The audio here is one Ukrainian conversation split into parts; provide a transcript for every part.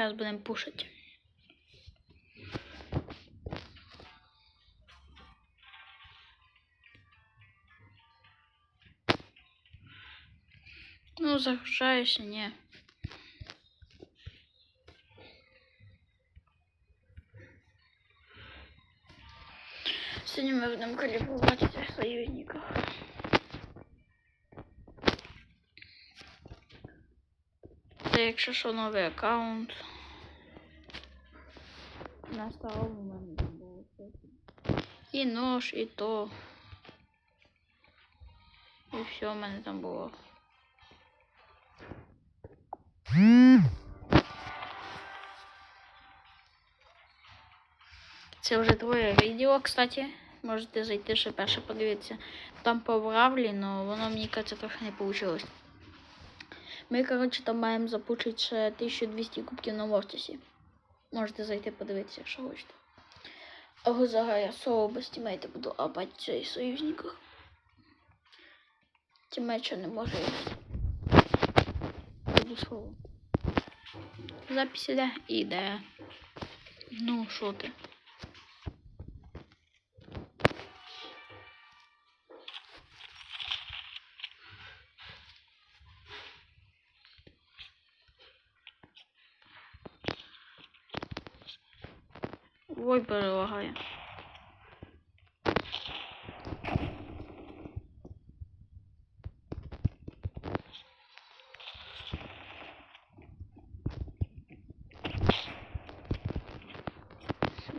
Зараз будемо пушити. Ну, загружаешься, не. Сегодня мы будем калибровать этих союзников. Це якщо що новий аккаунт. На старому в мене там було. І нож, і то. І все в мене там було. Це вже твоє відео, кстати. Можете зайти ще перше подивитися. Там по Бравлі, але воно мені кажется трохи не вийшло. Ми, коротше, там маємо запучити ще 1200 кубків на Мортісі. Можете зайти подивитися, якщо хочете. А зараз я соло без тімейта буду абати цей союзниках. Тімейт ще не може їхати. Буду соло. Запись іде? Іде. Ну, що ти? Ой, перелагає.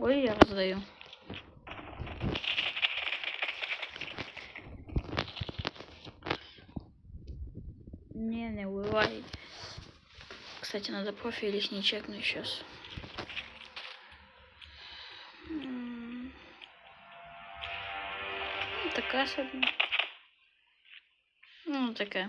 Ой, я роздаю. Не, не убивай. Кстати, надо профиль не чекнуть сейчас. Така. Ну, таке.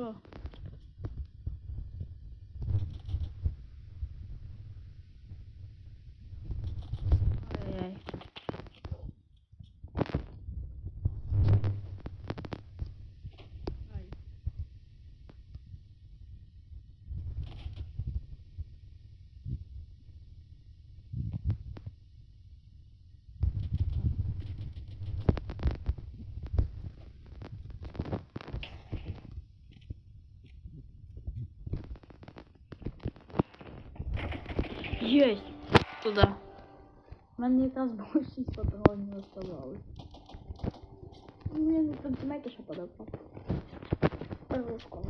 Ти що? Ай-яй. Ай. Єсть! Туди. У мене якраз було 6 патронів оставалось. Ну, я не знаєте, що подобав. Ручку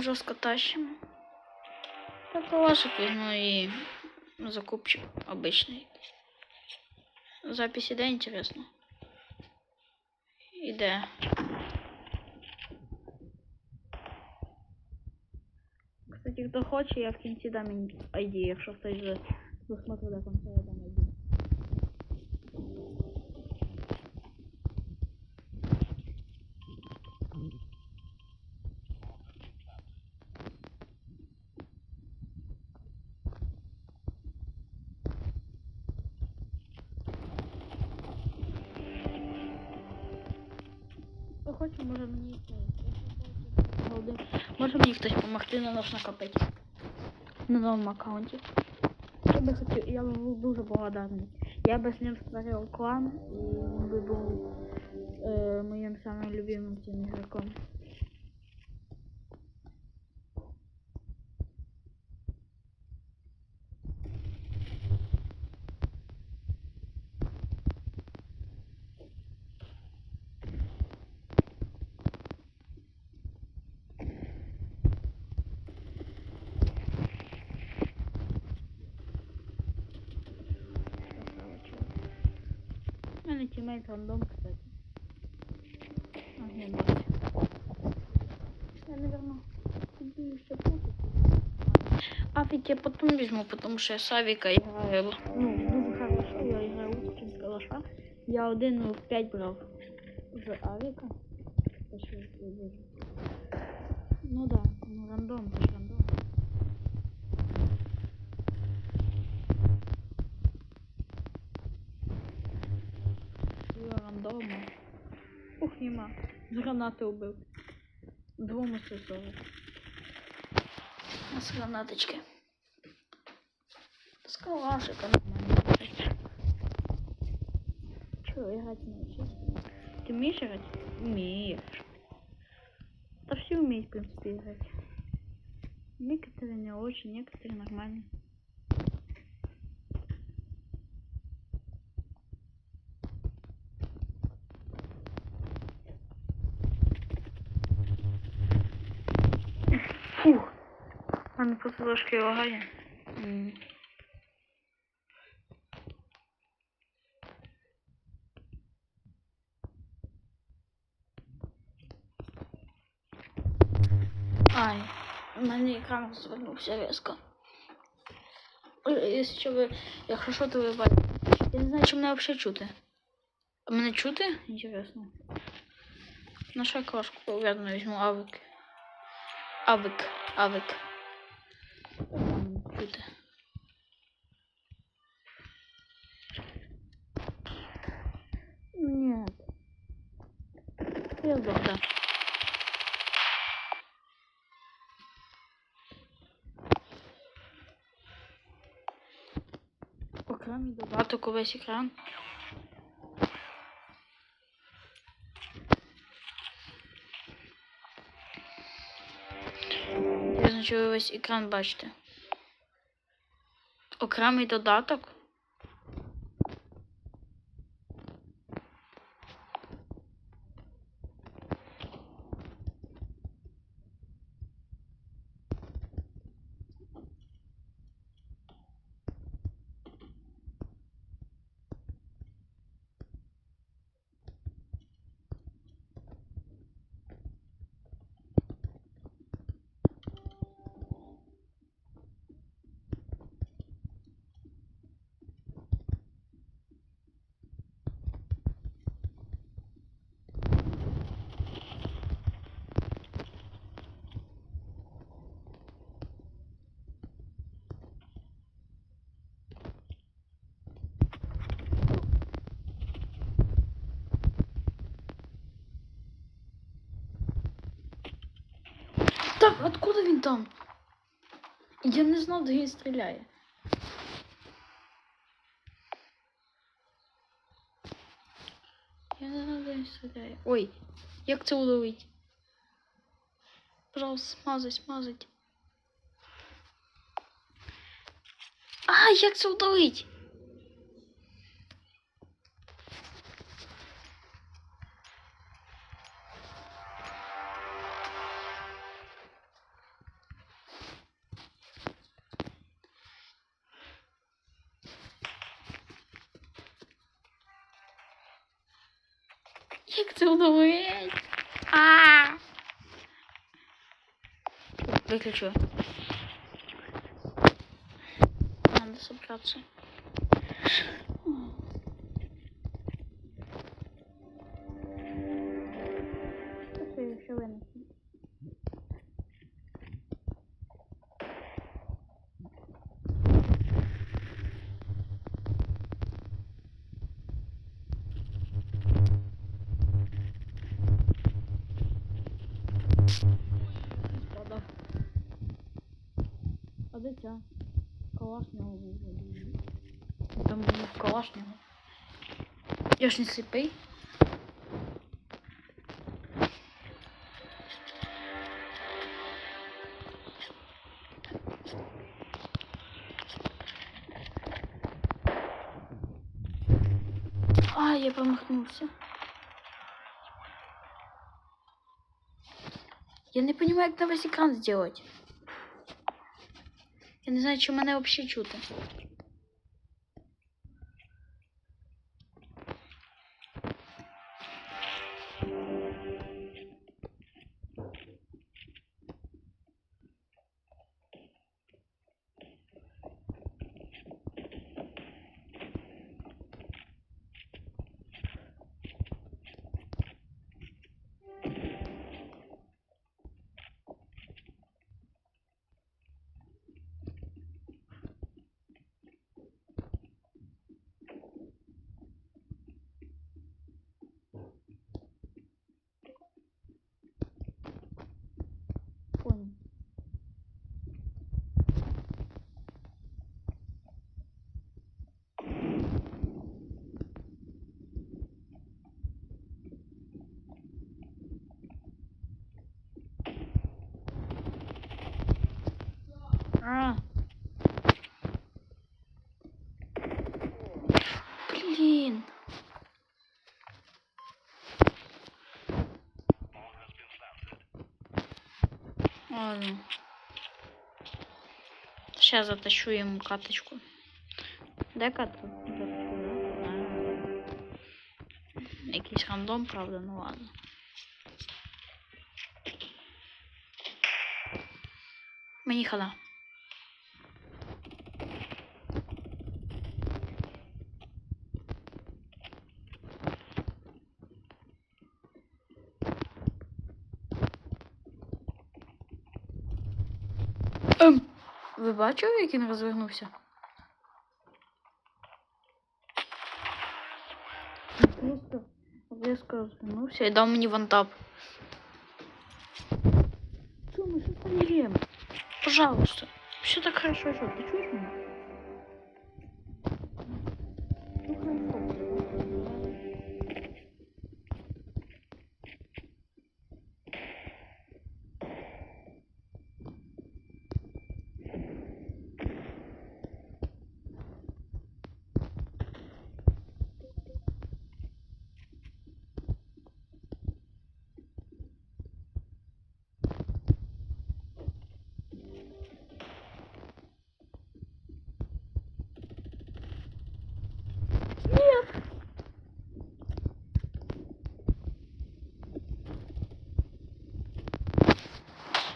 Жорстко тащимо. Так калашик візьму і закупчик обичний. Запись іде, інтересно. Іде. Кстати, хто хоче, я в кінці дам ID, якщо хтось вже досмотрив до кінця, я дам ID. Хто хоче, може мені це, голди. Може мені хтось допомогти на наш накопити на новому аккаунті. Я би хотів, я був дуже благодарний. Я би з ним створив клан і він би був е, моїм самим любимим цим ігроком. мене рандом, кстати. А, я не бачу. Я, наверное, буду ще я потім візьму, тому що я Савіка граю. Ну, дуже хорошо, я граю Уткінська калаша. Я один в пять брал. Уже Авика. Сила рандома. Ух, нема. З гранати убив. Двому сосову. У нас гранаточки. З калашика нормально. Чего, играть не учишься? Ты умеешь играть? Умеешь. Да все умеют, в принципе, играть. Некоторые не очень, некоторые нормально. У мене просто трошки лагає. Ай, у мене екран розвернувся різко. Е, Якщо ви, якщо що, то ви бачите. Я не знаю, чи мене взагалі чути. А мене чути? Інтересно. На що я крошку пов'язано візьму авик. Авик, авик. М, Чути. Нет. Я здох, да. Окремий додаток увесь екран. Я значу, ви весь екран бачите. Окремий додаток. Откуда він там? Я не знав, де він стріляє. Я не знав, де він стріляє. Ой, як це уловить? Пожалуйста, смазай, смазать. А, як це удалить? Як це удалить? А! Выключу. Надо собраться. Правда. А де ця? Калашнього. Там був калашнього. Я ж не сліпий. А, я промахнулся. Я не понимаю, як на весь екран сделать. Я не знаю, чи мене взагалі чути. А. Блін. Ладно. Сейчас затащу ему каточку. Де катку? Якийсь рандом, правда, ну ладно. Мені хана. Ви бачили, як він розвернувся? Він Просто різко розвернувся і дав мені вантап. Что мы сейчас померем? Пожалуйста. Все так хорошо идет. Ты чуешь меня? Ну, хорошо.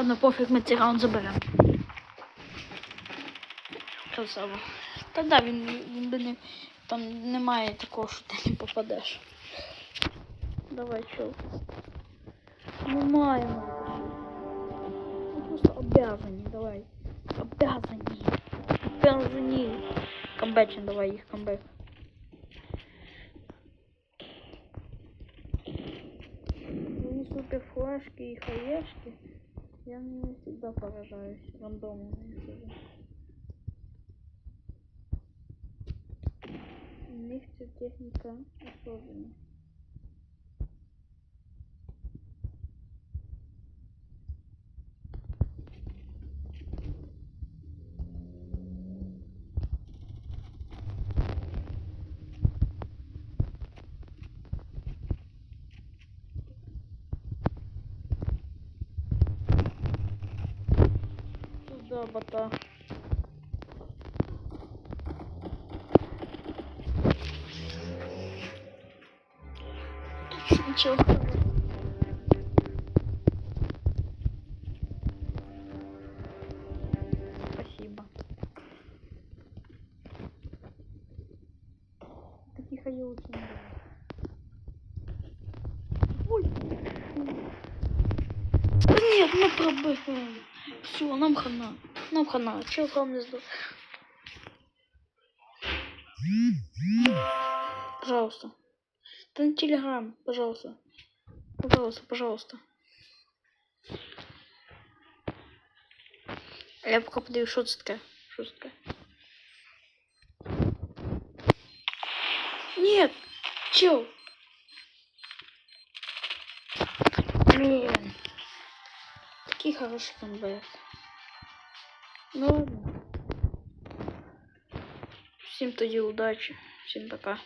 Ладно, пофіг, ми цей раунд заберемо. Красава. Та да, він, він би не. Там немає такого, що ти не попадеш. Давай, чел. Ми маємо. Ми просто обязані, давай. Обязані. Обязані. Камбечин, давай їх камбек. Твои супер флешки и хаешки. Я не всегда поражаюсь рандомными них вся техника особенная. Туда бота. Ничего. Спасибо. Таких я очень. Ой. Нет, мы пробыгаем. Все, нам хана кнопка на челком не сдох. Пожалуйста. Да на телеграм, пожалуйста. Пожалуйста, пожалуйста. А я пока подаю шутка. Шутка. Нет! Чел! Блин. Такие хорошие комбайны. Ну ладно. Всем тоді удачи. Всем пока.